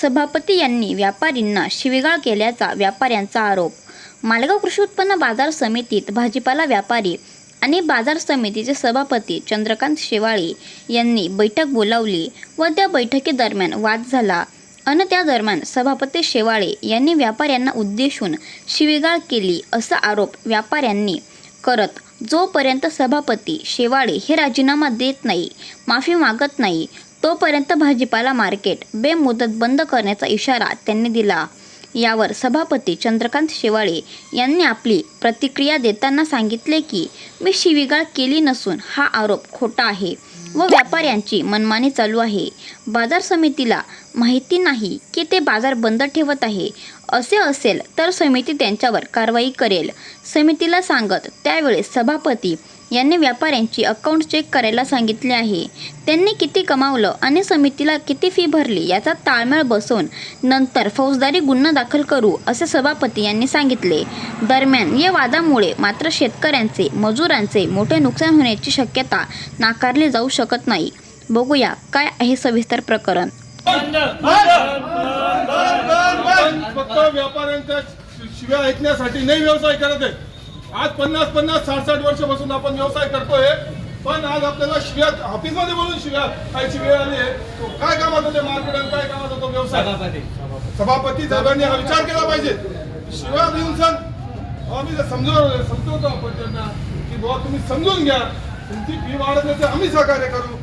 सभापती यांनी व्यापारींना शिवीगाळ केल्याचा व्यापाऱ्यांचा आरोप. मालेगाव कृषी उत्पन्न बाजार समितीत भाजीपाला व्यापारी आणि बाजार समितीचे सभापती चंद्रकांत शेवाळे यांनी बैठक बोलावली व त्या बैठकीदरम्यान वाद झाला. अन त्या दरम्यान सभापती शेवाळे यांनी व्यापाऱ्यांना उद्देशून शिवीगाळ केली असा आरोप व्यापाऱ्यांनी करत जोपर्यंत सभापती शेवाळे हे राजीनामा देत नाही माफी मागत नाही तोपर्यंत भाजीपाला मार्केट बेमुदत बंद करण्याचा इशारा त्यांनी दिला. यावर सभापती चंद्रकांत शेवाळे यांनी आपली प्रतिक्रिया देताना सांगितले की मी शिवीगाळ केली नसून हा आरोप खोटा आहे व व्यापाऱ्यांची मनमानी चालू आहे. बाजार समितीला माहिती नाही की ते बाजार बंद ठेवत आहे. असे असेल तर समिती त्यांच्यावर कारवाई करेल. समितीला सांगत त्यावेळेस सभापती यांनी व्यापाऱ्यांची अकाउंट चेक करायला सांगितले आहे. त्यांनी किती कमावलं आणि समितीला किती फी भरली याचा ताळमेळ बसवून नंतर फौजदारी गुन्हा दाखल करू असे सभापती यांनी सांगितले. दरम्यान या वादामुळे मात्र शेतकऱ्यांचे मजुरांचे मोठे नुकसान होण्याची शक्यता नाकारली जाऊ शकत नाही. बघूया काय आहे सविस्तर प्रकरण? फक्त व्यापाऱ्यांच्या शिव्या ऐकण्यासाठी नाही व्यवसाय करत आहे. आज पन्नास पन्नास साठ साठ वर्षापासून आपण व्यवसाय करतोय पण आज आपल्याला शिव्या ऑफिसमध्ये बोलून शिव्या खायची वेळ आली आहे. तो काय कामात होते मार्केट आणि काय कामात होतो व्यवसाय? सभापती. साहेबांनी हा विचार केला पाहिजे. शिव्या देऊन सण आम्ही जर समजवलं समजवतो आपण त्यांना की बाबा तुम्ही समजून घ्या. तुमची फी वाढवण्याचे आम्ही सहकार्य करू.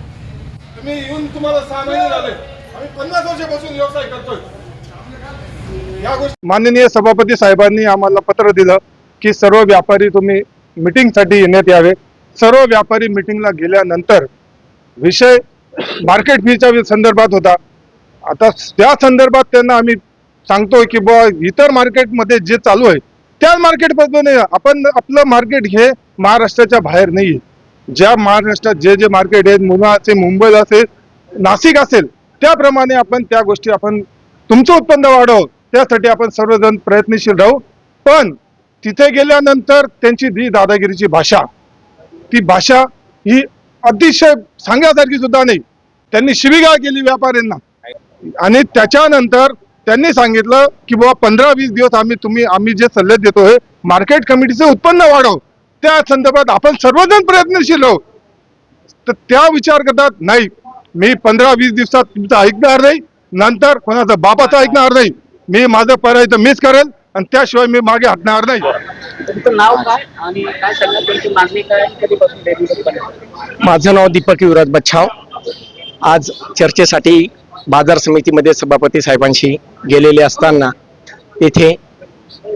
तुम्ही येऊन तुम्हाला सहा महिने झाले. आम्ही पन्नास वर्षापासून व्यवसाय करतोय. या गोष्टी माननीय सभापती साहेबांनी आम्हाला पत्र दिलं की सर्व व्यापारी तुम्ही मिटिंगसाठी येण्यात यावे. सर्व व्यापारी मिटिंगला गेल्यानंतर विषय मार्केट फीच्या संदर्भात होता. आता त्या संदर्भात त्यांना आम्ही सांगतोय की बुवा इतर मार्केटमध्ये जे चालू आहे त्या मार्केटमध्ये आपण आपलं मार्केट हे महाराष्ट्राच्या बाहेर नाही ज्या महाराष्ट्रात जे जे मार्केट आहेत मुंबई असेल मुंबईत असेल नाशिक असेल त्याप्रमाणे आपण त्या गोष्टी आपण तुमचं उत्पन्न वाढव त्यासाठी आपण सर्वजण प्रयत्नशील राहू. पण तिथे गेल्यानंतर त्यांची जी दादागिरीची भाषा ती भाषा ही अतिशय सांगण्यासारखी सुद्धा नाही. त्यांनी शिवीगाळ केली व्यापाऱ्यांना. आणि त्याच्यानंतर त्यांनी सांगितलं की बाबा पंधरा वीस दिवस आम्ही तुम्ही आम्ही जे सल्ले देतोय मार्केट कमिटीचं उत्पन्न वाढव. त्या संदर्भात आपण सर्वजण प्रयत्नशील राहू तर त्या विचार करतात नाही मी पंधरा वीस दिवसात तुमचं ऐकणार नाही. नंतर कोणाचं बापाचं ऐकणार नाही. मी माझं करायचं मीच करेल आणि त्याशिवाय मी मागे हटणार नाही. तुमचं नाव काय आणि काय सांगणार तुमची मागणी काय आणि कधीपासून डेअरी बनवणार माझं नाव दीपक युवराज बच्छाव. आज चर्चेसाठी बाजार समितीमध्ये सभापती साहेबांशी गेलेले असताना तेथे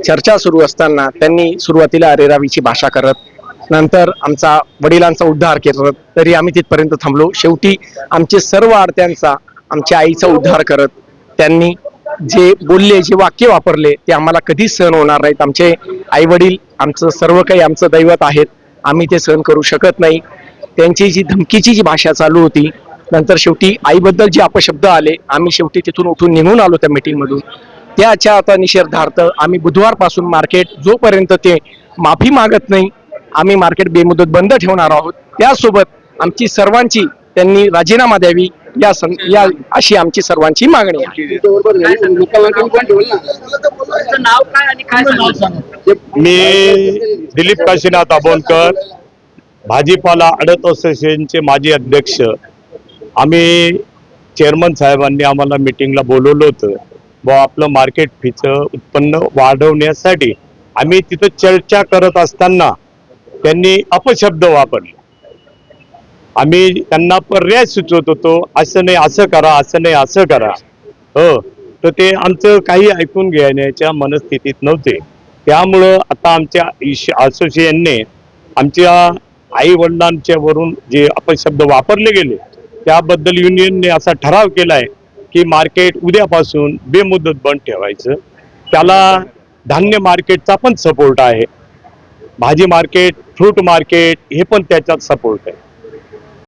चर्चा सुरू असताना त्यांनी सुरुवातीला अरेरावीची भाषा करत नंतर आमचा वडिलांचा उद्धार करत तरी आम्ही तिथपर्यंत थांबलो. शेवटी आमचे सर्व आरत्यांचा आमच्या आईचा उद्धार करत त्यांनी जे बोलले जे वाक्य वापरले ते आम्हाला कधीच सहन होणार नाहीत. आमचे आई वडील आमचं सर्व काही आमचं दैवत आहेत. आम्ही ते सहन करू शकत नाही. त्यांची जी धमकीची जी भाषा चालू होती नंतर शेवटी आईबद्दल जे अपशब्द आले आम्ही शेवटी तिथून उठून निघून आलो त्या मिटिंगमधून त्याच्या आता निषेधार्थ आम्ही बुधवारपासून मार्केट जोपर्यंत ते माफी मागत नाही आम्ही मार्केट बेमुदत बंद ठेवणार आहोत. त्यासोबत आमची सर्वांची त्यांनी राजीनामा द्यावी या सं- या अशी आमची सर्वांची मागणी आहे. मी दिलीप काशीनाथ आबोलकर भाजीपाला अडत असोसिएशनचे माजी अध्यक्ष. आम्ही चेअरमन साहेबांनी आम्हाला मिटिंगला बोलवलं होतं. व आपलं मार्केट फीचं उत्पन्न वाढवण्यासाठी आम्ही तिथं चर्चा करत असताना त्यांनी अपशब्द वापरले. आम्ही त्यांना पर्याय सुचवत होतो असं नाही असं करा असं नाही असं करा. हो तर ते आमचं काही ऐकून घेण्याच्या मनस्थितीत नव्हते. त्यामुळं आता आमच्या असोसिएशनने आमच्या आई वडिलांच्या वरून जे अपशब्द वापरले गेले त्याबद्दल युनियनने असा ठराव केला आहे की मार्केट उद्यापासून बेमुदत बंद ठेवायचं. त्याला धान्य मार्केटचा पण सपोर्ट आहे. भाजी मार्केट फ्रूट मार्केट हे पण त्याच्यात सपोर्ट आहे.